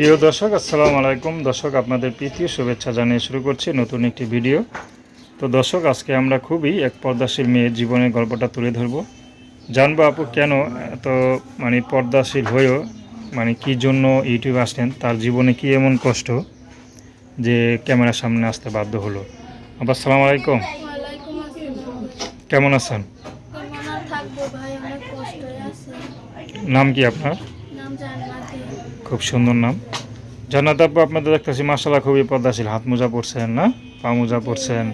প্রিয় দর্শক আসসালামু আলাইকুম। দর্শক আপনাদের প্রীতীয় শুভেচ্ছা জানিয়ে শুরু করছি নতুন একটি ভিডিও। তো দর্শক আজকে আমরা খুবই এক পর্দাশীল মেয়ের জীবনের গল্পটা তুলে ধরব। জানব আপু কেন এত মানে পর্দাশীল হয়েও মানে কি জন্য ইউটিউব আসলেন তার জীবনে কি এমন কষ্ট যে ক্যামেরার সামনে আসতে বাধ্য হলো। আবার সালাম আলাইকুম। কেমন আছেন? নাম কি আপনার? খুব সুন্দর নাম। জান্নাত আপু আপনাদের দেখতেছি মাসালা খুবই পদ্মাশীল। হাত মোজা পরছেন না? পা মোজা পরছেন।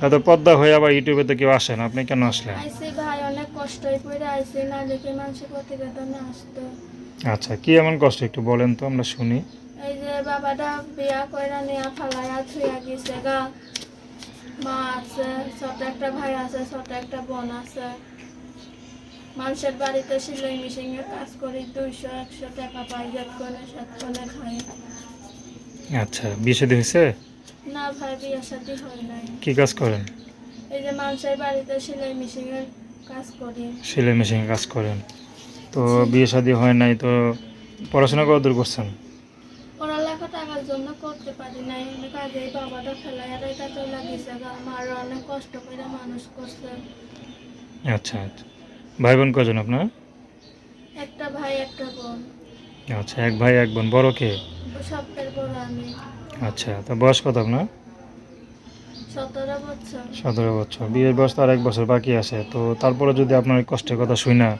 হয়তো পদ্মা হয়ে আবার ইউটিউবে তো কেউ আসেন আপনি কেন আসলেন? আচ্ছা কি এমন কষ্ট? একটু বলেন তো আমরা শুনি। এই যে বাবাটা বিয়া কইরা নেয়া ফালাইয়া থুইয়া গেছে গা। মা আছে ছোট একটা ভাই আছে ছোট একটা বোন আছে। মানুষের বাড়িতে সিলাই মেশিনের কাজ করি দুইশো একশো টাকা পাই যাত করে সাত করে খাই। আচ্ছা বিয়ে শাদী হয়েছে? না ভাই বিয়ে সাথে হয় নাই। কি কাজ করেন? এই যে মানুষের বাড়িতে সেলাই মেশিনের কাজ করি। সেলাই মেশিনে কাজ করেন। তো বিয়ে শাদী হয় নাই তো পড়াশোনা কত দূর করছেন? পড়ালেখা টাকার জন্য করতে পারি নাই। অনেক আগে বাবাটা ফেলাই আর এটা গেছে গা আমার অনেক কষ্ট করে মানুষ করছে। আচ্ছা আচ্ছা। ভাই বোন কজন আপনার? একটা ভাই একটা বোন। আচ্ছা এক ভাই এক বোন। বড় কে? সপ্তাহের পর আমি। আচ্ছা তো বয়স কত আপনার? সতেরো বছর। বিয়ের বয়স তো আর এক বছর বাকি আছে তো তারপরে যদি আপনার কষ্টের কথা শুই না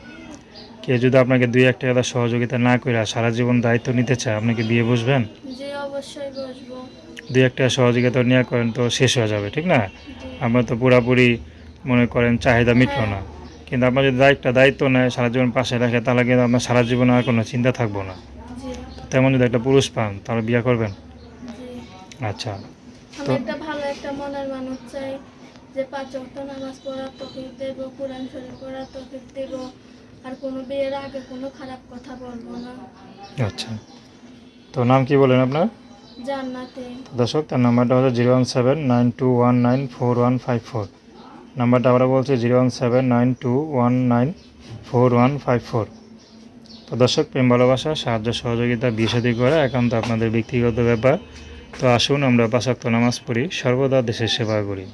কে যদি আপনাকে দুই একটা কথা সহযোগিতা না করে সারা জীবন দায়িত্ব নিতে চায় আপনি কি বিয়ে বসবেন যে অবশ্যই বসবো দুই একটা সহযোগিতা নেওয়া করেন তো শেষ হয়ে যাবে ঠিক না? আপনার তো পুরাপুরি মনে করেন চাহিদা মিটলো না। কিন্তু আপনার যদি একটা দায়িত্ব নেয় সারা জীবন পাশে রাখে তাহলে কিন্তু আপনার সারা জীবন আর কোনো চিন্তা থাকব না। তেমন যদি একটা পুরুষ পান তাহলে বিয়ে করবেন? আচ্ছা। তো- একটা ভালো একটা মনের মানুষ চাই যে পাঁচ ওয়াক্ত নামাজ পড়ার তফিক দেব কোরআন শরীফ পড়ার তফিক দেব আর কোনো বিয়ের আগে কোনো খারাপ কথা বলব না। আচ্ছা। তো নাম কি বলেন আপনার? জান্নাতে। দর্শক তার নাম্বারটা হচ্ছে zero one seven nine two one nine four one five four. নাম্বারটা আমরা বলছি zero one seven nine two one nine four one five four. তো দর্শক, প্রেম ভালোবাসা, সাহায্য সহযোগিতা, বিয়ে করা একান্ত আপনাদের ব্যক্তিগত ব্যাপার। তো আসুন আমরা পাশাক্ত নামাজ পড়ি, সর্বদা দেশের সেবা করি।